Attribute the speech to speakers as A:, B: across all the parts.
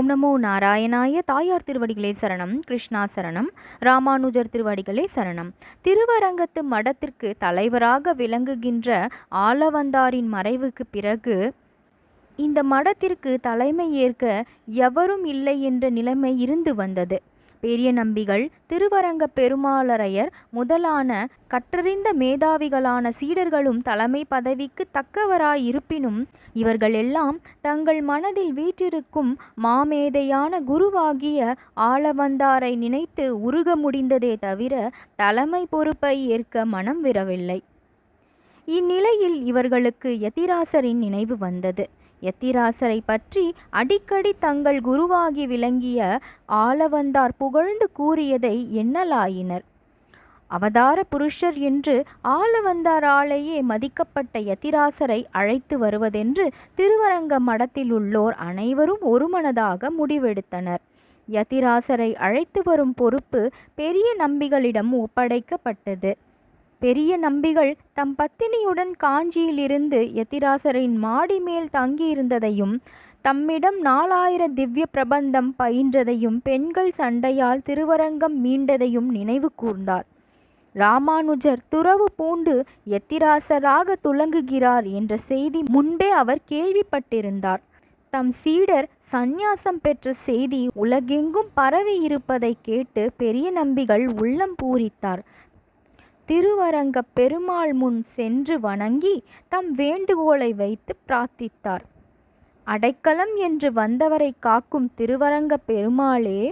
A: ஓம் நமோ நாராயணாய தாயார் திருவடிகளே சரணம் கிருஷ்ணா சரணம் ராமானுஜர் திருவடிகளே சரணம். திருவரங்கத்து மடத்திற்கு தலைவராக விளங்குகின்ற ஆலவந்தாரின் மறைவுக்கு பிறகு இந்த மடத்திற்கு தலைமை ஏற்க எவரும் இல்லை என்ற நிலைமை இருந்து வந்தது. பெரிய நம்பிகள் திருவரங்க பெருமாளரையர் முதலான கற்றறிந்த மேதாவிகளான சீடர்களும் தலைமை பதவிக்கு தக்கவராயிருப்பினும் இவர்கள் எல்லாம் தங்கள் மனதில் வீற்றிருக்கும் மாமேதையான குருவாகிய ஆளவந்தாரை நினைத்து உருக முடிந்ததே தவிர தலைமை பொறுப்பை ஏற்க மனம் விரவில்லை. இந்நிலையில் இவர்களுக்கு யதிராசரின் நினைவு வந்தது. யத்திராசரை பற்றி அடிக்கடி தங்கள் குருவாகி விளங்கிய ஆளவந்தார் புகழ்ந்து கூறியதை எண்ணலாயினர். அவதார புருஷர் என்று ஆளவந்தாராலேயே மதிக்கப்பட்ட யத்திராசரை அழைத்து வருவதென்று திருவரங்க மடத்தில் உள்ளோர் அனைவரும் ஒருமனதாக முடிவெடுத்தனர். யத்திராசரை அழைத்து வரும் பொறுப்பு பெரிய நம்பிகளிடம் ஒப்படைக்கப்பட்டது. பெரிய நம்பிகள் தம் பத்தினியுடன் காஞ்சியிலிருந்து யத்திராசரின் மாடி மேல் தங்கியிருந்ததையும் தம்மிடம் நாலாயிர திவ்ய பிரபந்தம் பயின்றதையும் பெண்கள் சண்டையால் திருவரங்கம் மீண்டதையும் நினைவு கூர்ந்தார். ராமானுஜர் துறவு பூண்டு எத்திராசராக துலங்குகிறார் என்ற செய்தி முன்பே அவர் கேள்விப்பட்டிருந்தார். தம் சீடர் சந்நியாசம் பெற்ற செய்தி உலகெங்கும் பரவி இருப்பதை கேட்டு பெரிய நம்பிகள் உள்ளம் பூரித்தார். திருவரங்க பெருமாள் முன் சென்று வணங்கி தம் வேண்டுகோளை வைத்து பிரார்த்தித்தார். அடைக்கலம் என்று வந்தவரை காக்கும் திருவரங்க பெருமாளே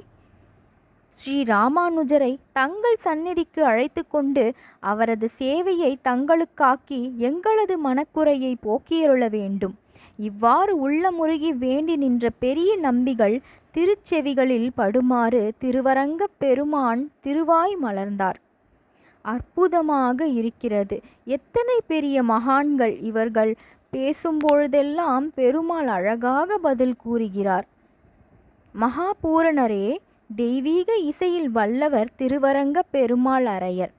A: ஸ்ரீ ராமானுஜரை தங்கள் சந்நிதிக்கு அழைத்து கொண்டு அவரது சேவையை தங்களுக்காக்கி எங்களது மனக்குறையை போக்கியருள வேண்டும். இவ்வாறு உள்ள முருகி வேண்டி நின்ற பெரிய நம்பிகள் திருச்செவிகளில் படுமாறு திருவரங்க பெருமான் திருவாய் மலர்ந்தார். அற்புதமாக இருக்கிறது. எத்தனை பெரிய மகான்கள் இவர்கள்? பேசும்பொழுதெல்லாம் பெருமாள் அழகாக பதில் கூறுகிறார். மகாபூரணரே தெய்வீக இசையில் வல்லவர் திருவரங்க பெருமாள் அரையர்.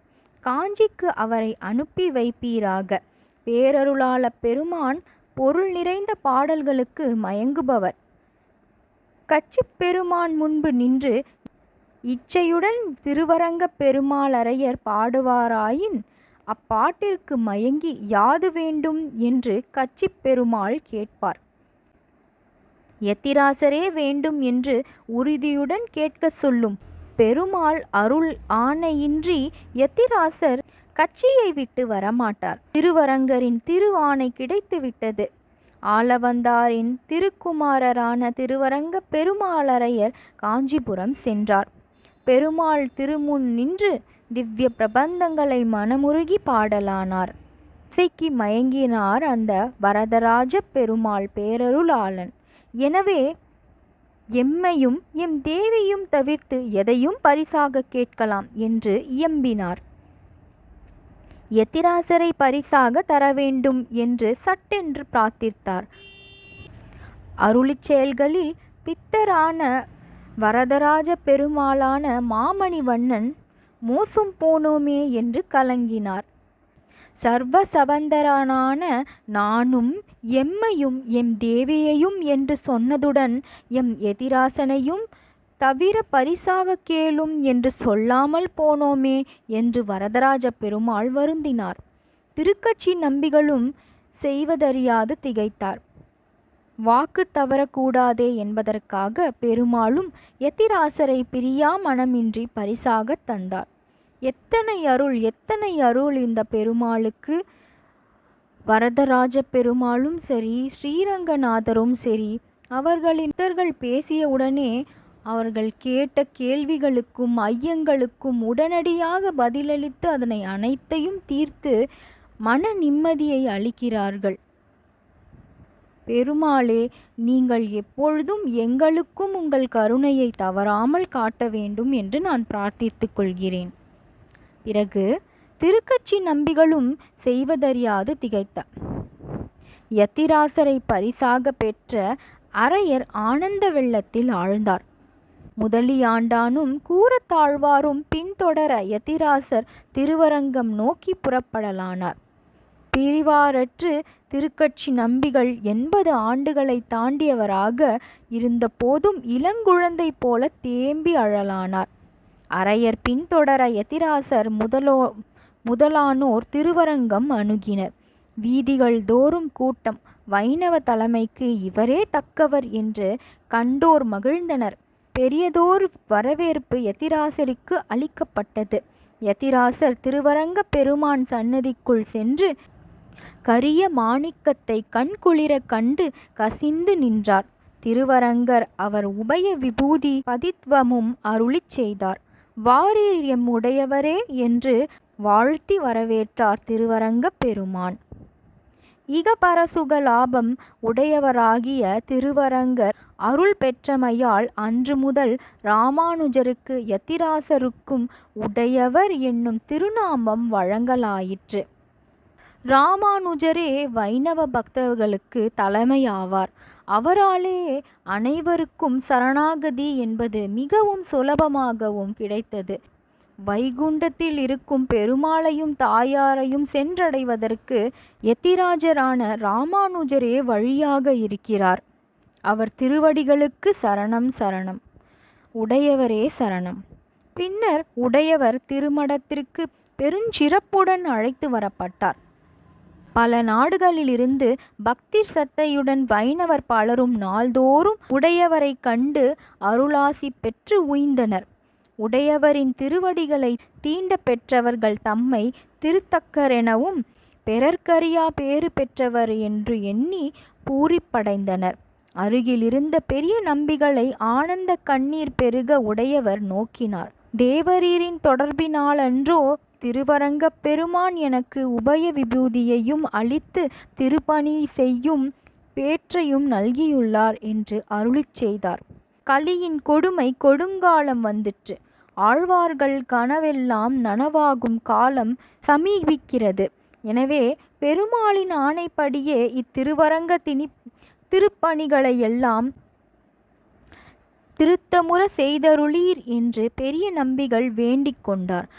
A: காஞ்சிக்கு அவரை அனுப்பி வைப்பீராக. பேரருளாள பெருமான் பொருள் நிறைந்த பாடல்களுக்கு மயங்குபவர். கச்சிப் பெருமான் முன்பு நின்று இச்சையுடன் திருவரங்க பெருமாளரையர் பாடுவாராயின் அப்பாட்டிற்கு மயங்கி யாது வேண்டும்? என்று கச்சிப் பெருமாள் கேட்பார். எத்திராசரே வேண்டும் என்று உறுதியுடன் கேட்க சொல்லும். பெருமாள் அருள் ஆணையின்றி எத்திராசர் கட்சியை விட்டு வரமாட்டார். திருவரங்கரின் திரு ஆணை கிடைத்து விட்டது. ஆலவந்தாரின் திருக்குமாரரான திருவரங்க பெருமாளரையர் காஞ்சிபுரம் சென்றார். பெருமாள் திருமுன் நின்று திவ்ய பிரபந்தங்களை மனமுருகி பாடலானார். இசைக்கு மயங்கினார் அந்த வரதராஜ பெருமாள் பேரருளாளன். எனவே எம்மையும் எம் தேவியும் தவிர்த்து எதையும் பரிசாக கேட்கலாம் என்று இயம்பினார். எத்திராசரை பரிசாக தர வேண்டும் என்று சட்டென்று பிரார்த்தித்தார். அருளிச் செயல்களில் பித்தரான வரதராஜ பெருமாளான மாமணிவண்ணன் மோசும் போனோமே என்று கலங்கினார். சர்வ சபந்தரான நானும் எம்மையும் எம் தேவியையும் என்று சொன்னதுடன் எம் எதிராசனையும் தவிர பரிசாக கேளும் என்று சொல்லாமல் போனோமே என்று வரதராஜ பெருமாள் வருந்தினார். திருக்கட்சி நம்பிகளும் செய்வதறியாது திகைத்தார். வாக்கு தவறக்கூடாதே என்பதற்காக பெருமாளும் எத்திராசரை பிரியா மனமின்றி பரிசாக தந்தார். எத்தனை அருள் எத்தனை அருள் இந்த பெருமாளுக்கு? வரதராஜ பெருமாளும் சரி ஸ்ரீரங்கநாதரும் சரி அவர்களின் இந்தர்கள் பேசியவுடனே அவர்கள் கேட்ட கேள்விகளுக்கும் ஐயங்களுக்கும் உடனடியாக பதிலளித்து அதனை அனைத்தையும் தீர்த்து மன நிம்மதியை அளிக்கிறார்கள். பெருமாளே நீங்கள் எப்பொழுதும் எங்களுக்கும் உங்கள் கருணையை தவறாமல் காட்ட வேண்டும் என்று நான் பிரார்த்தித்துக் கொள்கிறேன். பிறகு திருக்கட்சி நம்பிகளும் செய்வதறியாது திகைத்தார் யத்திராசரை பரிசாக பெற்ற அரையர் ஆனந்த வெள்ளத்தில் ஆழ்ந்தார். முதலியாண்டானும் கூறத்தாழ்வாரும் பின்தொடர யத்திராசர் திருவரங்கம் நோக்கி புறப்படலானார். பிரிவாரற்று திருக்கட்சி நம்பிகள் எண்பது ஆண்டுகளை தாண்டியவராக இருந்த போதும் இளங்குழந்தை போல தேம்பி அழலானார். அரையர் பின்தொடர எதிராசர் முதலோ முதலானோர் திருவரங்கம் அணுகினர். வீதிகள் தோறும் கூட்டம். வைணவ தலைமைக்கு இவரே தக்கவர் என்று கண்டோர் மகிழ்ந்தனர். பெரியதோர் வரவேற்பு எத்திராசருக்கு அளிக்கப்பட்டது. எத்திராசர் திருவரங்க பெருமான் சன்னதிக்குள் சென்று கரிய மாணிக்கத்தை கண்குளிர கண்டு கசிந்து நின்றார். திருவரங்கர் அவர் உபய விபூதி பதித்வமும் அருளிச் செய்தார். வாரீர் எம்முடையவரே என்று வாழ்த்தி வரவேற்றார் திருவரங்கப் பெருமான். இகபரசுக லாபம் உடையவராகிய திருவரங்கர் அருள் பெற்றமையால் அன்று முதல் ராமானுஜருக்கு யத்திராசருக்கும் உடையவர் என்னும் திருநாமம் வழங்கலாயிற்று. ராமானுஜரே வைணவ பக்தர்களுக்கு தலைமையாவார். அவராலே அனைவருக்கும் சரணாகதி என்பது மிகவும் சுலபமாகவும் கிடைத்தது. வைகுண்டத்தில் இருக்கும் பெருமாளையும் தாயாரையும் சென்றடைவதற்கு எத்திராஜரான ராமானுஜரே வழியாக இருக்கிறார். அவர் திருவடிகளுக்கு சரணம் சரணம். உடையவரே சரணம். பின்னர் உடையவர் திருமடத்திற்கு பெருஞ்சிறப்புடன் அழைத்து வரப்பட்டார். பல நாடுகளிலிருந்து பக்தி சத்தையுடன் வைணவர் பலரும் நாள்தோறும் உடையவரை கண்டு அருளாசி பெற்று உய்ந்தனர். உடையவரின் திருவடிகளை தீண்ட பெற்றவர்கள் தம்மை திருத்தக்கரெனவும் பிறர்க்கரியா பேறு பெற்றவர் என்று எண்ணி பூரிப்படைந்தனர். அருகில் இருந்த பெரிய நம்பிகளை ஆனந்த கண்ணீர் பெருக உடையவர் நோக்கினார். தேவரீரின் தொடர்பினாலன்றோ திருவரங்கப் பெருமான் எனக்கு உபய விபூதியையும் அளித்து திருப்பணி செய்யும் பேற்றையும் நல்கியுள்ளார் என்று அருளிச் செய்தார். கலியின் கொடுமை கொடுங்காலம் வந்துற்று. ஆழ்வார்கள் கனவெல்லாம் நனவாகும் காலம் சமீபிக்கிறது. எனவே பெருமாளின் ஆணைப்படியே இத்திருவரங்க திணி திருப்பணிகளையெல்லாம் திருத்தமுற செய்தருளீர் என்று பெரிய நம்பிகள் வேண்டிக் கொண்டார்.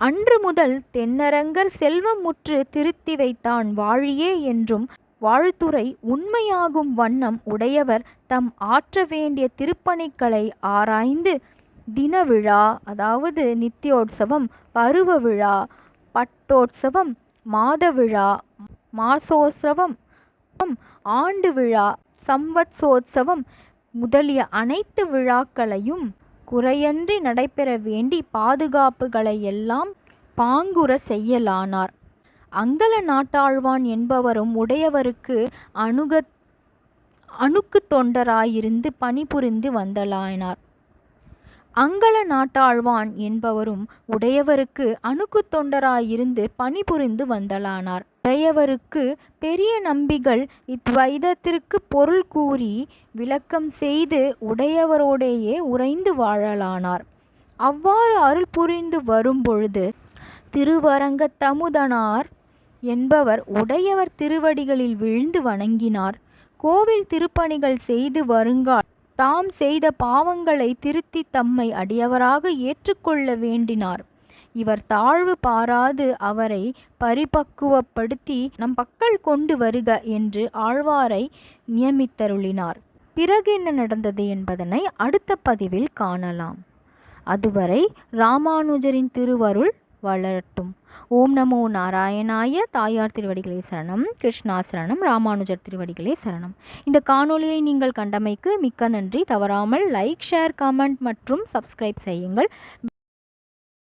A: அன்று முதல் தென்னரங்கர் செல்வமுற்று திருத்தி வைத்தான் வாழியே என்றும் வாழ்த்துறை உண்மையாகும் வண்ணம் உடையவர் தம் ஆற்ற வேண்டிய திருப்பணிகளை ஆராய்ந்து தின விழா அதாவது நித்தியோற்சவம் பருவ விழா பட்டோற்சவம் மாத விழா மாசோற்சவம் ஆண்டு விழா சம்வத்சோத்சவம் முதலிய அனைத்து விழாக்களையும் குறையன்றி நடைபெற வேண்டி பாதுகாப்புகளை எல்லாம் பாங்குற செய்யலானார். அங்கல நாட்டாழ்வான் என்பவரும் உடையவருக்கு அணுக அணுக்கு தொண்டராயிருந்து பணிபுரிந்து வந்தலாயினார். அங்கல நாட்டாழ்வான் என்பவரும் உடையவருக்கு அணுக்கு தொண்டராயிருந்து பணிபுரிந்து வந்தலானார். உடையவருக்கு பெரிய நம்பிகள் இத்வைதத்திற்கு பொருள் கூறி விளக்கம் செய்து உடையவரோடேயே உறைந்து வாழலானார். அவ்வாறு அருள் புரிந்து வரும்பொழுது திருவரங்கத்தமுதனார் என்பவர் உடையவர் திருவடிகளில் விழுந்து வணங்கினார். கோவில் திருப்பணிகள் செய்து வருங்கால் தாம் செய்த பாவங்களை திருத்தி தம்மை அடியவராக ஏற்றுக்கொள்ள வேண்டினார். இவர் தாழ்வு பாராது அவரை பரிபக்குவப்படுத்தி நம் பக்கல் கொண்டு வருக என்று ஆழ்வாரை நியமித்தருளினார். பிறகு என்ன நடந்தது என்பதனை அடுத்த பதிவில் காணலாம். அதுவரை ராமானுஜரின் திருவருள் வளரட்டும். ஓம் நமோ நாராயணாய தாயார் திருவடிகளே சரணம். கிருஷ்ணா சரணம் ராமானுஜர் திருவடிகளே சரணம். இந்த காணொளியை நீங்கள் கண்டமைக்கு மிக்க நன்றி. தவறாமல் லைக் ஷேர் கமெண்ட் மற்றும் சப்ஸ்கிரைப் செய்யுங்கள்.